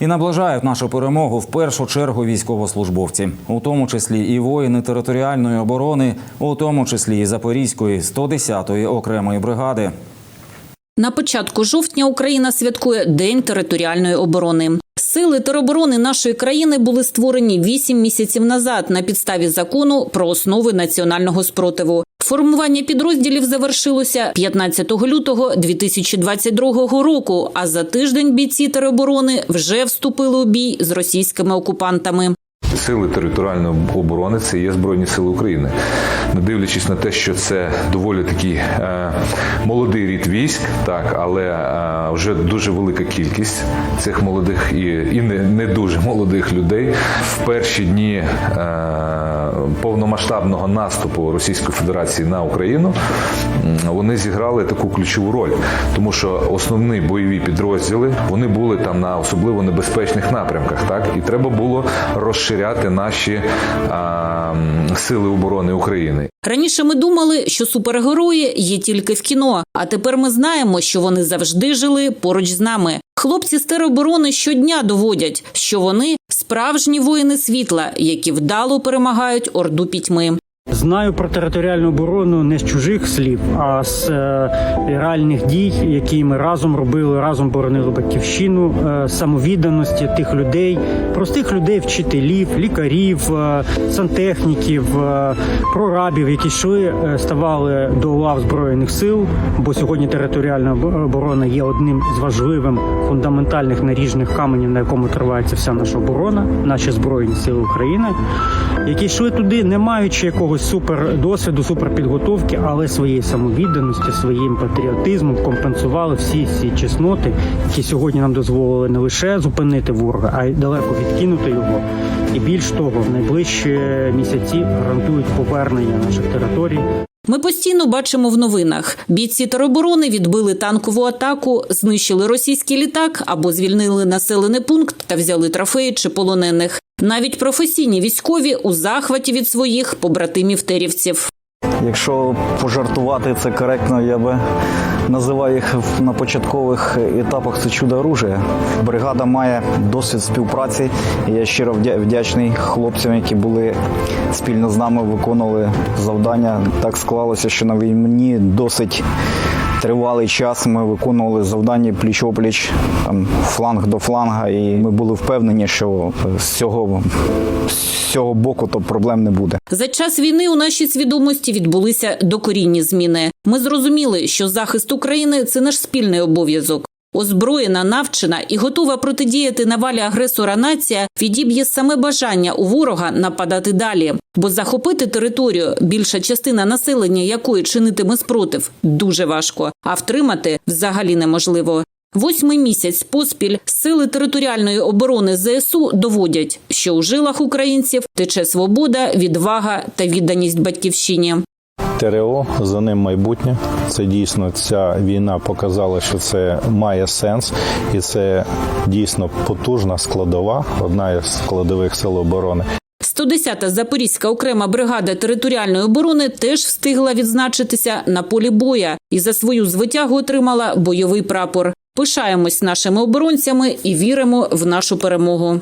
І наближають нашу перемогу в першу чергу військовослужбовці, у тому числі і воїни територіальної оборони, у тому числі і Запорізької 110-ї окремої бригади. На початку жовтня Україна святкує День територіальної оборони. Сили тероборони нашої країни були створені вісім місяців назад на підставі закону про основи національного спротиву. Формування підрозділів завершилося 15 лютого 2022 року. А за тиждень бійці тероборони вже вступили у бій з російськими окупантами. Сили територіальної оборони це є Збройні Сили України. Не дивлячись на те, що це доволі такий е, молодий рід військ, так, але е, вже дуже велика кількість цих молодих і, і не, не дуже молодих людей. В перші дні е, повномасштабного наступу Російської Федерації на Україну вони зіграли таку ключову роль, тому що основні бойові підрозділи вони були там на особливо небезпечних напрямках, так і треба було розширяти наші а, сили оборони України. Раніше ми думали, що супергерої є тільки в кіно, а тепер ми знаємо, що вони завжди жили поруч з нами. Хлопці з тероборони щодня доводять, що вони справжні воїни світла, які вдало перемагають орду пітьми. Знаю про територіальну оборону не з чужих слів, а з е, реальних дій, які ми разом робили, разом боронили батьківщину, е, самовідданості тих людей, простих людей, вчителів, лікарів, е, сантехніків, прорабів, які йшли, ставали до лав збройних сил. Бо сьогодні територіальна оборона є одним з важливих фундаментальних наріжних каменів, на якому тривається вся наша оборона, наші збройні сили України, які йшли туди, не маючи якогось супер досвіду, суперпідготовки, але своєю самовідданості, своїм патріотизмом компенсували всі ці чесноти, які сьогодні нам дозволили не лише зупинити ворога, а й далеко відкинути його. І більш того, в найближчі місяці гарантують повернення наших територій. Ми постійно бачимо в новинах: бійці тероборони відбили танкову атаку, знищили російський літак або звільнили населений пункт та взяли трофеї чи полонених. Навіть професійні військові у захваті від своїх побратимів терівців. Якщо пожартувати це коректно, я би називав їх на початкових етапах це чудо оружия. Бригада має досвід співпраці. і Я щиро вдя- вдячний хлопцям, які були спільно з нами, виконували завдання. Так склалося, що на війні досить тривалий час ми виконували завдання пліч-опліч, там фланг до фланга, і ми були впевнені, що з цього, з цього боку то проблем не буде. За час війни у нашій свідомості відбулися докорінні зміни. Ми зрозуміли, що захист України це наш спільний обов'язок. Озброєна, навчена і готова протидіяти навалі агресора нація відіб'є саме бажання у ворога нападати далі. Бо захопити територію, більша частина населення якої чинитиме спротив, дуже важко, а втримати взагалі неможливо. Восьмий місяць поспіль сили територіальної оборони ЗСУ доводять, що у жилах українців тече свобода, відвага та відданість батьківщині. ТРО, за ним майбутнє. Це дійсно ця війна показала, що це має сенс, і це дійсно потужна складова, одна із складових сил оборони. 110-та Запорізька окрема бригада територіальної оборони теж встигла відзначитися на полі боя і за свою звитягу отримала бойовий прапор. Пишаємось нашими оборонцями і віримо в нашу перемогу.